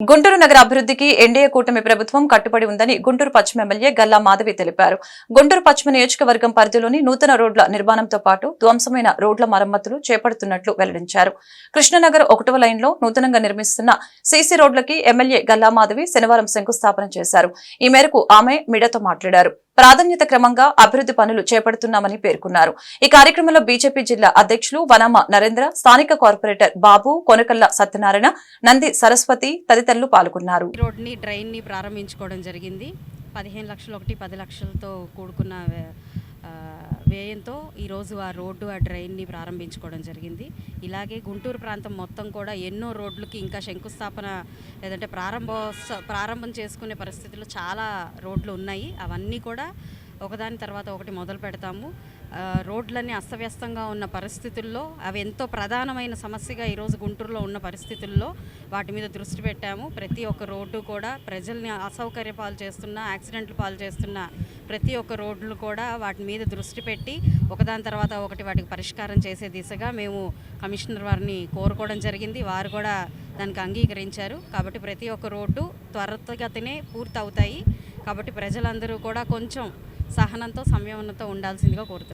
గుంటూరు నగర అభివృద్ధికి ఎన్డీఏ కూటమి ప్రభుత్వం కట్టుబడి ఉందని గుంటూరు పశ్చిమ ఎమ్మెల్యే గల్లా మాధవి తెలిపారు. గుంటూరు పశ్చిమ నియోజకవర్గం పరిధిలోని నూతన రోడ్ల నిర్మాణంతో పాటు ధ్వంసమైన రోడ్ల మరమ్మతులు చేపడుతున్నట్లు వెల్లడించారు. కృష్ణనగర్ ఒకటవ లైన్లో నూతనంగా నిర్మిస్తున్న సీసీ రోడ్లకి ఎమ్మెల్యే గల్లా మాధవి శనివారం శంకుస్థాపన చేశారు. ఈ మేరకు ఆమె మీడియాతో మాట్లాడారు. ప్రాధాన్యత క్రమంగా అభివృద్ధి పనులు చేపడుతున్నామని పేర్కొన్నారు. ఈ కార్యక్రమంలో బీజేపీ జిల్లా అధ్యక్షులు వనమ నరేంద్ర స్థానిక కార్పొరేటర్ బాబు కొనకల్ల సత్యనారాయణ నంది సరస్వతి తదితరులు పాల్గొన్నారు. రోడ్ని డ్రైన్ని ప్రారంభించుకోవడం జరిగింది. పదిహేను లక్షలు ఒకటి పది లక్షలతో కూడుకున్న వ్యయంతో ఈరోజు ఆ రోడ్డు ఆ డ్రైన్ని ప్రారంభించుకోవడం జరిగింది. ఇలాగే గుంటూరు ప్రాంతం మొత్తం కూడా ఎన్నో రోడ్లకి ఇంకా శంకుస్థాపన లేదంటే ప్రారంభ ప్రారంభం చేసుకునే పరిస్థితుల్లో చాలా రోడ్లు ఉన్నాయి. అవన్నీ కూడా ఒకదాని తర్వాత ఒకటి మొదలు పెడతాము. రోడ్లన్నీ అస్తవ్యస్తంగా ఉన్న పరిస్థితుల్లో అవి ఎంతో ప్రధానమైన సమస్యగా ఈరోజు గుంటూరులో ఉన్న పరిస్థితుల్లో వాటి మీద దృష్టి పెట్టాము. ప్రతి ఒక్క రోడ్డు కూడా ప్రజల్ని అసౌకర్య పాలు చేస్తున్న యాక్సిడెంట్లు పాలు చేస్తున్న ప్రతి ఒక్క రోడ్లు కూడా వాటి మీద దృష్టి పెట్టి ఒకదాని తర్వాత ఒకటి వాటికి పరిష్కారం చేసే దిశగా మేము కమిషనర్ వారిని కోరుకోవడం జరిగింది. వారు కూడా దానికి అంగీకరించారు. కాబట్టి ప్రతి ఒక్క రోడ్డు త్వరితగతినే పూర్తి అవుతాయి కాబట్టి ప్రజలందరూ కూడా కొంచెం సహనంతో సంయమనంతో ఉండాల్సిందిగా కోరుతున్నాను.